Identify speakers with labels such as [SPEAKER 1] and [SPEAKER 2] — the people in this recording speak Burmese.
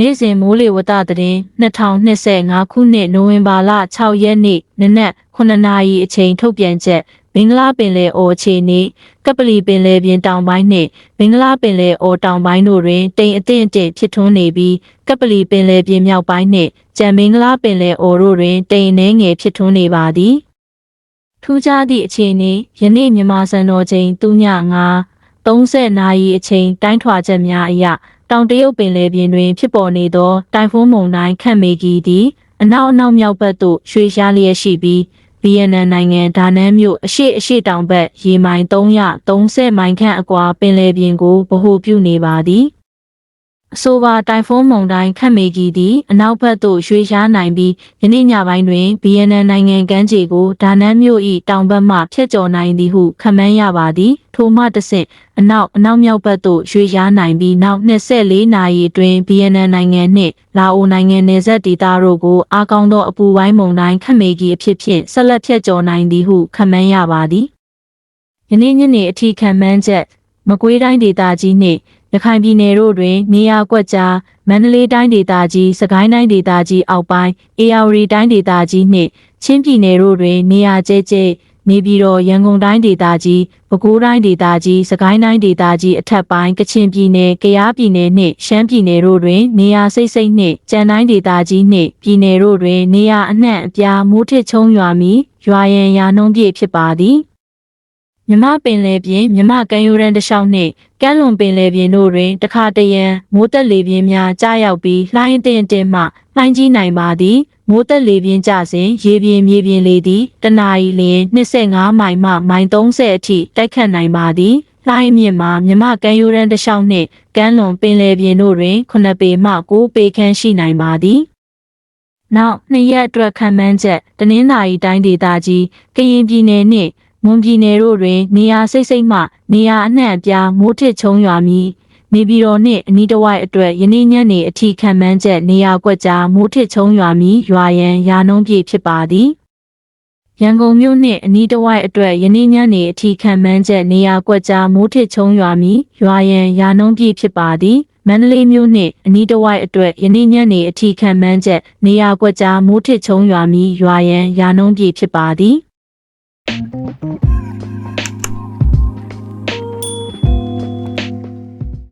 [SPEAKER 1] နေ့စဉ်မိုးလေဝသသတင်း2025ခုနှစ်နိုဝင်ဘာလ6ရက်နေ့နနက်9နာရီအချိန်ထုတ်ပြန်ချက်မင်္ဂလာပင်လယ်အော်အခြေအနေကပလီပင်လယ်ပြင်တောင်ပိုင်းနှင့်မင်္ဂလာပင်လယ်အော်တောင်ပိုင်းတို့တွင်တိမ်အထင်အထင်ဖြစ်ထွန်းနေပြီးကပလီပင်လယ်ပြင်မြောက်ပိုင်းနှင့်ကြံမင်္ဂလာပင်လယ်အော်တို့တွင်တိမ်အနှဲငယ်ဖြစ်ထွန်းနေပါသည်ထူးခြားသည့်အခြေအနေယနေ့မြန်မာစံတော်ချိန်3ည9 30နာရီအချိန်တိုင်းထွာချက်များအရ တောင်တရုတ်ပင်လယ်ပြင်တွင်ဖြစ်ပေါ်နေသောတိုင်ဖုန်းမုန်တိုင်းခန့်မေဂီသည်အနောက်အနောက်မြောက်ဘက်သို့ရွှေ့ရှားလျက်ရှိပြီးဗီယက်နမ်နိုင်ငံဒါနန်းမြို့အရှိအရှိတောင်ဘက်ရေမိုင်330မိုင်ခန့်အကွာပင်လယ်ပြင်ကိုဗဟိုပြုနေပါသည် အဆိုပါတိုင်ဖုန်းမုန်တိုင်းခန့်မေဂီသည်အနောက်ဘက်သို့ရွှေ့ရှားနိုင်ပြီးယနေ့ညပိုင်းတွင်ဗီယက်နမ်နိုင်ငံကမ်းခြေကိုဒါနန်းမြို့၏တောင်ဘက်မှဖျက်ကျော်နိုင်သည်ဟုခန့်မှန်းရပါသည်ထိုမှတစ်ဆင့်အနောက်အနောက်မြောက်ဘက်သို့ရွှေ့ရှားနိုင်ပြီးနောက်24နာရီအတွင်းဗီယက်နမ်နိုင်ငံနှင့်လာအိုနိုင်ငံနယ်စပ်ဒေသတို့ကိုအားကောင်းသောအပူပိုင်းမုန်တိုင်းခန့်မေဂီအဖြစ်ဖြင့်ဆက်လက်ဖျက်ကျော်နိုင်သည်ဟုခန့်မှန်းရပါသည်ယနေ့ညနေအထိခန့်မှန်းချက်မကွေးတိုင်းဒေသကြီးနှင့် ရခိုင်ပြည်နယ်တို့တွင် နေရာကွက်ကြားမန္တလေးတိုင်းဒေသကြီးစကိုင်းတိုင်းဒေသကြီးအောက်ပိုင်းအေရဝတီတိုင်းဒေသကြီးနှင့်ချင်းပြည်နယ်တို့တွင် နေရာကျဲကျဲနေပြည်တော်ရန်ကုန်တိုင်းဒေသကြီးပဲခူးတိုင်းဒေသကြီးစကိုင်းတိုင်းဒေသကြီးအထက်ပိုင်းကချင်ပြည်နယ်ကယားပြည်နယ်နှင့်ရှမ်းပြည်နယ်တို့တွင် နေရာစိတ်စိတ်နှင့်ကြံတိုင်းဒေသကြီးနှင့်ပြည်နယ်တို့တွင် နေရာအနှံ့အပြားမိုးထစ်ချုံရွာမီရွာရန်ရာနှုံးပြည့်ဖြစ်ပါသည် မြမပင်လယ်ပြင်မြမကမ်းရိုးတန်းတစ်လျှောက်နှင့်ကမ်းလွန်ပင်လယ်ပြင်တို့တွင်တခါတရံမိုးတက်လေပြင်းများကြားရောက်ပြီးလှိုင်းအတင်အတင်မှလှိုင်းကြီးနိုင်ပါသည်မိုးတက်လေပြင်းကျစဉ်ရေပြင်မြေပြင်လေသည်တနအီလျင်25မိုင်မှမိုင်30အထိတိုက်ခတ်နိုင်ပါသည်လှိုင်းမြင့်မှာမြမကမ်းရိုးတန်းတစ်လျှောက်နှင့်ကမ်းလွန်ပင်လယ်ပြင်တို့တွင်9ပေမှ9ပေခန့်ရှိနိုင်ပါသည်နောက်နှစ်ရက်အတွက်ခံမှန်းချက်တနင်္သာရီတိုင်းဒေသကြီးကရင်ပြည်နယ်နှင့် မွန်ပြည်နယ်တို့တွင် နေရာစိတ်စိတ်မှ နေရာအနှံ့အပြားမိုးထစ်ချုံရွာမည်နေပြည်တော်နှင့်အနီးတစ်ဝိုက်အတွက်ယနေ့ညနေအထိခံမှန်းချက်နေရာကွက်ကြားမိုးထစ်ချုံရွာမည်ရွာရန်ရာနှုံးပြည့်ဖြစ်ပါသည်ရန်ကုန်မြို့နှင့်အနီးတစ်ဝိုက်အတွက်ယနေ့ညနေအထိခံမှန်းချက်နေရာကွက်ကြားမိုးထစ်ချုံရွာမည်ရွာရန်ရာနှုံးပြည့်ဖြစ်ပါသည်မန္တလေးမြို့နှင့်အနီးတစ်ဝိုက်အတွက်ယနေ့ညနေအထိခံမှန်းချက်နေရာကွက်ကြားမိုးထစ်ချုံရွာမီရွာရန်ရာနှုံးပြည့်ဖြစ်ပါသည်